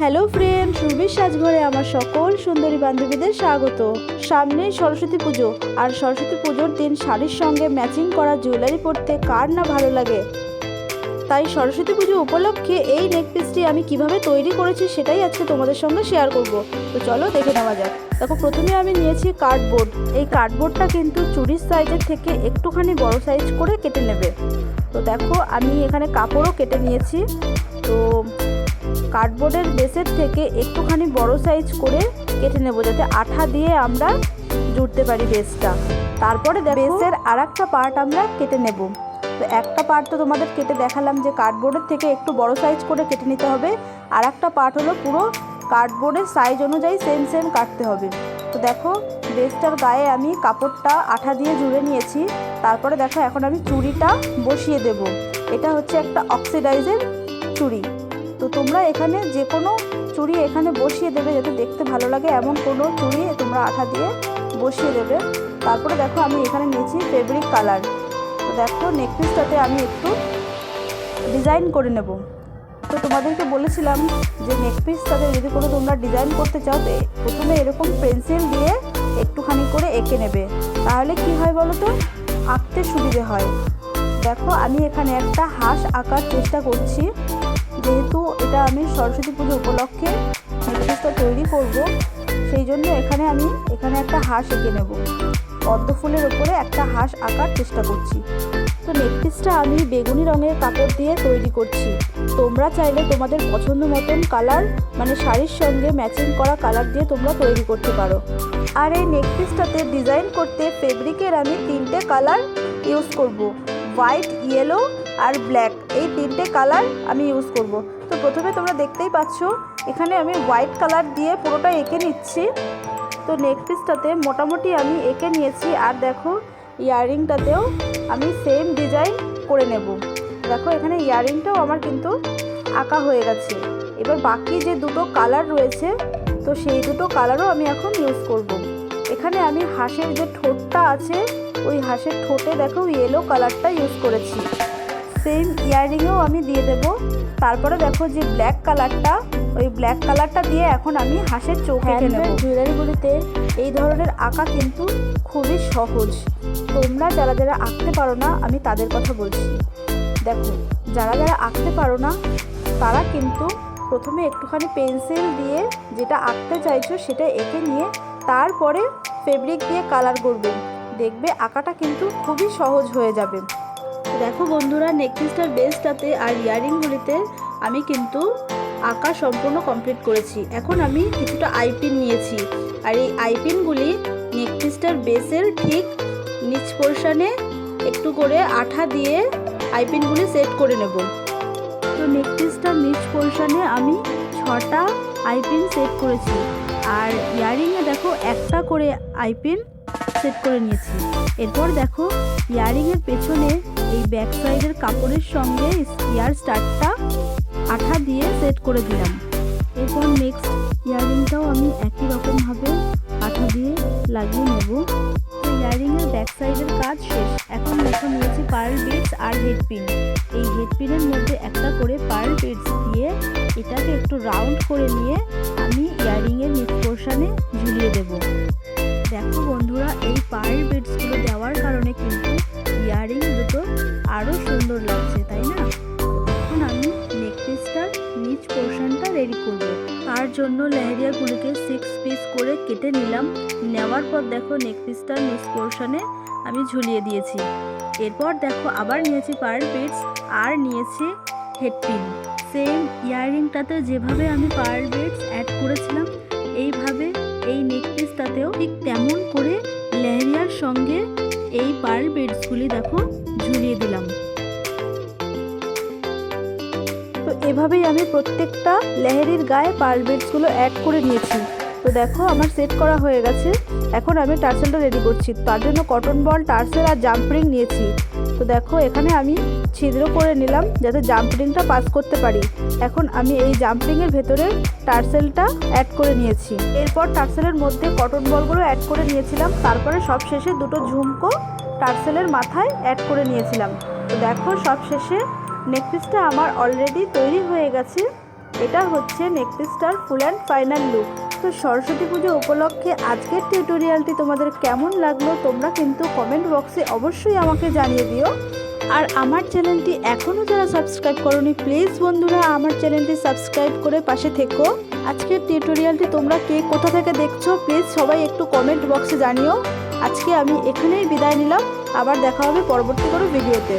Hello friend সুরভির সাজঘরে আমার সকল সুন্দরী বান্ধবীদের স্বাগত। সামনেই সরস্বতী পুজো, আর সরস্বতী পুজোর দিন শাড়ির সঙ্গে ম্যাচিং করা জুয়েলারি পরতে কার না ভালো লাগে? তাই সরস্বতী পুজো উপলক্ষে এই নেক পিসটি আমি কীভাবে তৈরি করেছি সেটাই আজকে তোমাদের সঙ্গে শেয়ার করব। তো চলো দেখে নেওয়া যাক। দেখো, প্রথমে আমি নিয়েছি কার্ডবোর্ড এই কার্ডবোর্ডটা কিন্তু চুরির সাইজের থেকে একটুখানি বড় সাইজ করে কেটে নেবে। তো দেখো, আমি এখানে কাপড়ও কেটে নিয়েছি। তো কার্ডবোর্ডের বেসের থেকে একটুখানি বড় সাইজ করে কেটে নেব, যাতে আঠা দিয়ে আমরা জুড়তে পারি বেসটা। তারপরে বেসের আর একটা পার্ট আমরা কেটে নেব। তো একটা পার্ট তো তোমাদের কেটে দেখালাম যে কার্ডবোর্ডের থেকে একটু বড় সাইজ করে কেটে নিতে হবে। আর একটা পার্ট হলো পুরো কার্ডবোর্ডের সাইজ অনুযায়ী সেম সেম কাটতে হবে। তো দেখো, বেসটার গায়ে আমি কাপড়টা আঠা দিয়ে জুড়ে নিয়েছি। তারপরে দেখো, এখন আমি চুড়িটা বসিয়ে দেব। এটা হচ্ছে একটা অক্সিডাইজের চুড়ি। তো তোমরা এখানে যে কোনো চুড়ি এখানে বসিয়ে দেবে যাতে দেখতে ভালো লাগে। এমন কোনো চুড়ি তোমরা আঠা দিয়ে বসিয়ে দেবে। তারপরে দেখো আমি এখানে নিয়েছি ফেব্রিক কালার তো দেখো নেকপিসটাতে আমি একটু ডিজাইন করে নেব। তো তোমাদেরকে বলেছিলাম যে নেকপিসটাতে যদি কোনো তোমরা ডিজাইন করতে চাও প্রথমে এরকম পেন্সিল দিয়ে একটুখানি করে এঁকে নেবে। তাহলে কি হয় বলো তো আঁকতে সুবিধে হয়। দেখো আমি এখানে একটা হাঁস আঁকার চেষ্টা করছি। যেহেতু এটা আমি সরস্বতী পুজো উপলক্ষে নেকলেসটা তৈরি করব, সেই জন্য এখানে আমি, এখানে একটা হাঁস এঁকে নেব। পদ্ম ফুলের ওপরে একটা হাঁস আঁকার চেষ্টা করছি। তো নেকলেসটা আমি বেগুনি রঙের কাপড় দিয়ে তৈরি করছি। তোমরা চাইলে তোমাদের পছন্দ মতন কালার মানে শাড়ির সঙ্গে ম্যাচিং করা কালার দিয়ে তোমরা তৈরি করতে পারো। আর এই নেকপিসটাতে ডিজাইন করতে ফেব্রিকের আমি তিনটে কালার ইউজ করব। হোয়াইট, ইয়েলো আর ব্ল্যাক। এই তিনটে কালার আমি ইউজ করব। তো প্রথমে তোমরা দেখতেই পাচ্ছ, এখানে আমি হোয়াইট কালার দিয়ে পুরোটা এঁকে নিচ্ছি। তো নেক পিসটাতে মোটামুটি আমি এঁকে নিয়েছি আর দেখো, ইয়াররিংটাতেও আমি সেম ডিজাইন করে নেব। দেখো, এখানে ইয়াররিংটাও আমার কিন্তু আঁকা হয়ে গেছে। এবার বাকি যে দুটো কালার রয়েছে, তো সেই দুটো কালারও আমি এখন ইউজ করব। এখানে আমি হাঁসের যে ঠোঁটটা আছে ওই হাঁসের ঠোঁটে দেখো ইয়েলো কালারটা ইউজ করেছি। সেম ইয়াররিংও আমি দিয়ে দেবো। তারপরে দেখো যে ব্ল্যাক কালারটা ওই ব্ল্যাক কালারটা দিয়ে এখন আমি হাঁসের চোখ জুয়েলারিগুলিতে এই ধরনের আঁকা কিন্তু খুবই সহজ। তোমরা যারা যারা আঁকতে পারো না আমি তাদের কথা বলছি। দেখো যারা যারা আঁকতে পারো না তারা কিন্তু প্রথমে একটুখানি পেন্সিল দিয়ে যেটা আঁকতে চাইছো সেটা এঁকে নিয়ে তারপরে ফেব্রিক দিয়ে কালার করবে। দেখবে আঁকাটা কিন্তু খুবই সহজ হয়ে যাবে। দেখো বন্ধুরা নেকপিসটার বেসটাতে আর ইয়ারিংগুলিতে আমি কিন্তু আঁকা সম্পূর্ণ কমপ্লিট করেছি। এখন আমি কিছুটা আইপিন নিয়েছি। আর এই আইপিনগুলি নেকপিসটার বেসের ঠিক নিচ পোর্শনে একটু করে আঠা দিয়ে আইপিনগুলি সেট করে নেব। তো নেকপিসটার নিচ পোর্শনে আমি ছটা আইপিন সেট করেছি। আর ইয়ারিংয়ে দেখো একটা করে আইপিন সেট করে নিয়েছি। এরপর দেখো, ইয়ারিংয়ের পেছনে এই ব্যাক সাইডের কাপড়ের সঙ্গে ইয়ার স্টার্টটা আঠা দিয়ে সেট করে দিলাম। এরপর নেক্সট ইয়াররিংটাও আমি একই রকমভাবে আঠা দিয়ে লাগিয়ে নেব। তো ইয়াররিংয়ের ব্যাক সাইডের কাজ শেষ। এখন দেখো নিয়েছি পার্ল বিটস আর হেডপিন এই হেডপিনের মধ্যে একটা করে পার্ল বিটস দিয়ে এটাকে একটু রাউন্ড করে নিয়ে আমি ইয়াররিংয়ের নিচ পোর্শনে ঝুলিয়ে দেবো। দেখো বন্ধুরা, এই পায়ের বিটসগুলো দেওয়ার কারণে কিন্তু ইয়াররিং দুটো আরও সুন্দর লাগছে, তাই না? এখন আমি নেক পিসটার নিচ পোর্শনটা রেডি করব। তার জন্য লেহেরিয়াগুলিকে সিক্স পিস করে কেটে নিলাম। নেওয়ার পর দেখো নেক পিসটার নিচ পোর্শনে আমি ঝুলিয়ে দিয়েছি। এরপর দেখো আবার নিয়েছি পায়ের বিটস আর নিয়েছি হেডপিন সেম ইয়াররিংটাতে যেভাবে আমি পায়ের বিটস অ্যাড করেছিলাম, এইভাবে এই নেকলেসটাতেও ঠিক তেমন করে লেহেরিয়ার সঙ্গে এই পার্ল বেডসগুলি দেখো ঝুলিয়ে দিলাম। তো এভাবেই আমি প্রত্যেকটা লেহেরির গায়ে পার্ল বেডসগুলো অ্যাড করে নিয়েছি। তো দেখো আমার সেট করা হয়ে গেছে। এখন আমি টার্সেলটা রেডি করছি। তার জন্য কটন বল টার্সেল আর জাম্পরিং নিয়েছি। তো দেখো, এখানে আমি ছিদ্র করে নিলাম যাতে জাম্পরিংটা পাস করতে পারি। এখন আমি এই জাম্পরিংয়ের ভেতরে টার্সেলটা অ্যাড করে নিয়েছি। এরপর টার্সেলের মধ্যে কটন বলগুলো অ্যাড করে নিয়েছিলাম। তারপরে সব শেষে দুটো ঝুমকো টার্সেলের মাথায় অ্যাড করে নিয়েছিলাম। তো দেখো সব শেষে নেকপিসটা আমার অলরেডি তৈরি হয়ে গেছে। এটা হচ্ছে নেকলেসটার ফুল অ্যান্ড ফাইনাল লুক তো সরস্বতী পুজো উপলক্ষে আজকের টিউটোরিয়ালটি তোমাদের কেমন লাগল তোমরা কিন্তু কমেন্ট বক্সে অবশ্যই আমাকে জানিয়ে দিও। আর আমার চ্যানেলটি এখনও যারা সাবস্ক্রাইব করনি প্লিজ বন্ধুরা আমার চ্যানেলটি সাবস্ক্রাইব করে পাশে থেকো। আজকের টিউটোরিয়ালটি তোমরা কে কোথা থেকে দেখছ প্লিজ সবাই একটু কমেন্ট বক্সে জানিও। আজকে আমি এখানেই বিদায় নিলাম, আবার দেখা হবে পরবর্তী কোনো ভিডিওতে